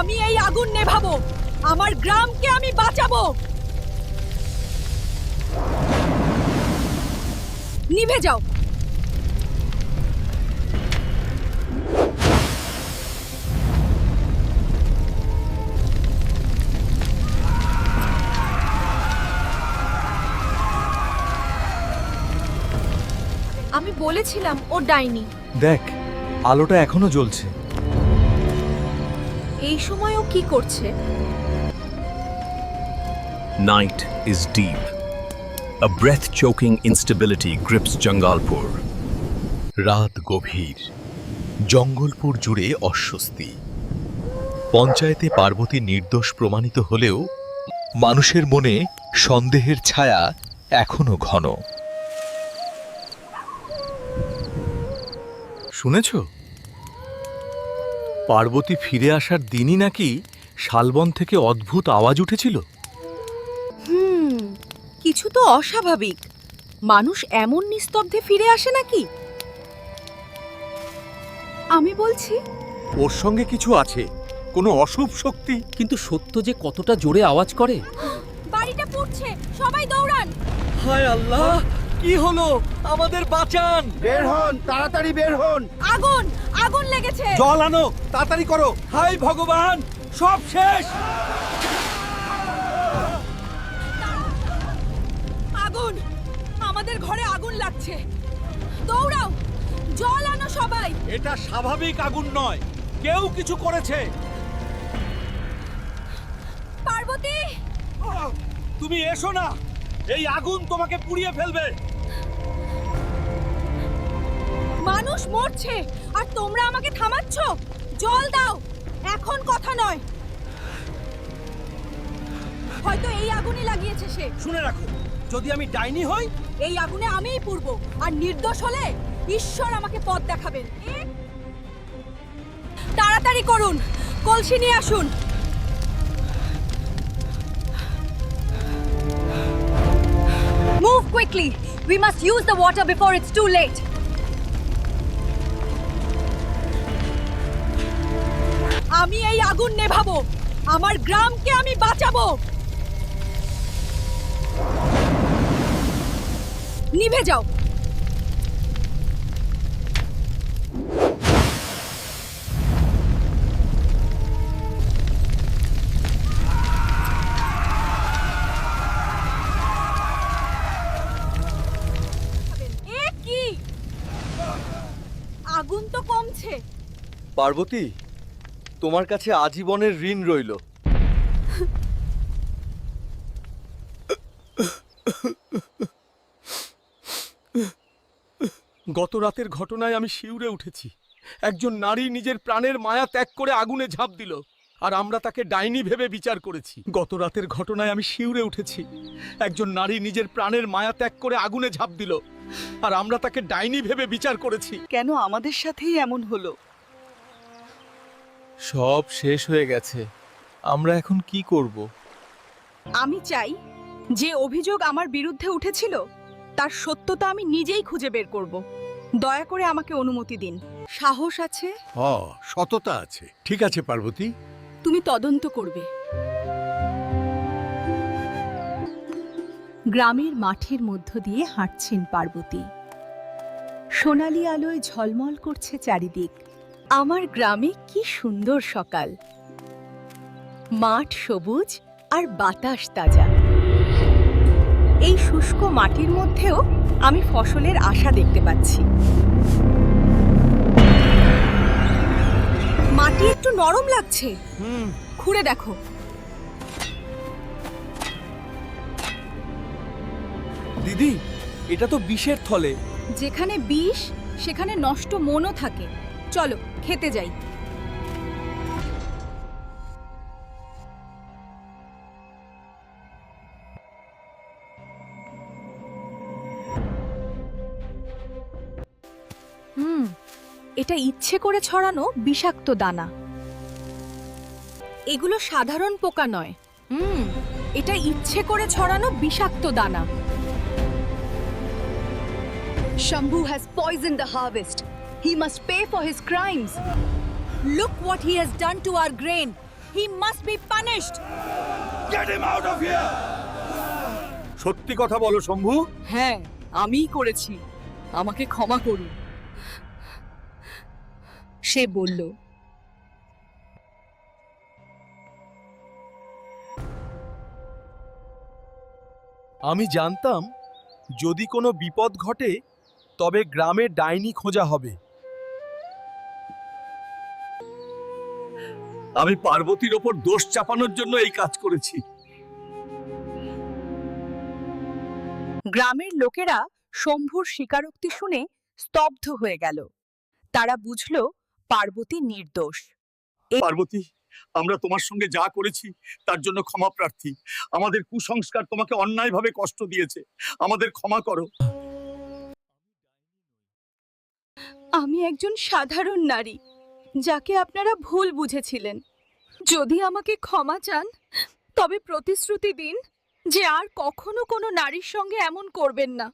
আমি এই আগুন নেভাবো। আমার গ্রামকে আমি বাঁচাবো। নিভে যাও। আমি বলেছিলাম ও ডাইনি। দেখ, আলোটা এখনও জ্বলছে। এই সময় ও কি করছে? Night is deep. A breath choking instability grips Jangalpur. রাত গভীর। জঙ্গলপুর জুড়ে অস্বস্তি। পঞ্চায়েতে পার্বতী নির্দোষ প্রমাণিত হলেও মানুষের মনে সন্দেহের ছায়া এখনও ঘন। শুনেছ? পার্বতী ফিরে আসার দিনই নাকি শালবন থেকে অদ্ভুত আওয়াজ উঠেছিল? হুম কিছু তো অস্বাভাবিক। মানুষ এমন নিস্তব্ধে ফিরে আসে নাকি? আমি বলছি ওর সঙ্গে কিছু আছে কোনো অশুভ শক্তি? কিন্তু সত্য যে কতটা জোরে আওয়াজ করে? বাড়িটা পুড়ছে সবাই দৌড়ান। হায় আল্লাহ কি হলো? আমাদের বাঁচান। বের হন তাড়াতাড়ি বের হন। আগুন! আগুন লেগেছে। জল আনো তাড়াতাড়ি করো। হাই ভগবান সব শেষ। আগুন আমাদের ঘরে আগুন লাগছে। দৌড়াও জল আনো সবাই। এটা স্বাভাবিক আগুন নয় কেউ কিছু করেছে। পার্বতী! তুমি এসো না এই আগুন তোমাকে পুড়িয়ে ফেলবে। মানুষ মরছে আর তোমরা আমাকে থামাচ্ছ? জল দাও এখন কথা নয়। হয়তো এই আগুনই লাগিয়েছে সে। শুনে রাখো যদি আমি ডাইনি হই এই আগুনে আমিই পুড়ব আর নির্দোষ হলে ঈশ্বর আমাকে পথ দেখাবেন। তাড়াতাড়ি করুন কলসি নিয়ে আসুন। Move quickly. We must use the water before it's too late. আমি এই আগুন নেভাবো। আমার গ্রামকে আমি বাঁচাবো। নিভে যাও। আগুন তো কমছে। পার্বতী তোমার কাছে আজীবনের ঋণ রইল। গত রাতের ঘটনায় আমি শিউরে উঠেছি। একজন নারী নিজের প্রাণের মায়া ত্যাগ করে আগুনে ঝাঁপ দিল আর আমরা তাকে ডাইনি ভেবে বিচার করেছি। গত রাতের ঘটনায় আমি শিউরে উঠেছি। একজন নারী নিজের প্রাণের মায়া ত্যাগ করে আগুনে ঝাঁপ দিল আর আমরা তাকে ডাইনি ভেবে বিচার করেছি। কেন আমাদের সাথেই এমন হলো? সব শেষ হয়ে গেছে। আমরা এখন কি করব? আমি চাই যে অভিযোগ আমার বিরুদ্ধে উঠেছিল তার সত্যতা আমি নিজেই খুঁজে বের করব। দয়া করে আমাকে অনুমতি দিন। সাহস আছে? হ সততা আছে। ঠিক আছে পার্বতী। তুমি তদন্ত করবে। গ্রামের মাঠের মধ্য দিয়ে হাঁটছেন পার্বতী। সোনালি আলোয় ঝলমল করছে চারিদিক। আমার গ্রামে কি সুন্দর সকাল। মাঠ সবুজ আর বাতাস তাজা। এই শুষ্ক মাটির মধ্যেও আমি ফসলের আশা দেখতে পাচ্ছি। মাটি একটু নরম লাগছে। খুঁড়ে দেখো। দিদি এটা তো বিষের থলে। যেখানে বিষ সেখানে নষ্ট মনও থাকে। চলো খেতে যাই। হুম, এটা ইচ্ছে করে ছড়ানো বিষাক্ত দানা। এগুলো সাধারণ পোকা নয়। হুম, এটা ইচ্ছে করে ছড়ানো বিষাক্ত দানা। Shambhu has poisoned the harvest. He must pay for his crimes. Look what he has done to our grain. He must be punished. Get him out of here! সত্যি কথা বলো শম্ভু হ্যাঁ আমিই করেছি আমাকে ক্ষমা করুন সে বলল আমি জানতাম যদি কোনো বিপদ ঘটে তবে গ্রামে ডাইনি খোঁজা হবে আমি পার্বতীর ওপর দোষ চাপানোর জন্য এই কাজ করেছি। গ্রামের লোকেরা শম্ভুর স্বীকারোক্তি শুনে স্তব্ধ হয়ে গেল। তারা বুঝল পার্বতী নির্দোষ। পার্বতী আমরা তোমার সঙ্গে যা করেছি তার জন্য ক্ষমা প্রার্থী। আমাদের কুসংস্কার তোমাকে অন্যায়ভাবে কষ্ট দিয়েছে। আমাদের ক্ষমা করো। আমি একজন সাধারণ নারী যাকে আপনারা ভুল বুঝেছিলেন। যদি আমাকে ক্ষমা চান, তবে প্রতিশ্রুতি দিন যে আর কখনো কোনো নারীর সঙ্গে এমন করবেন না।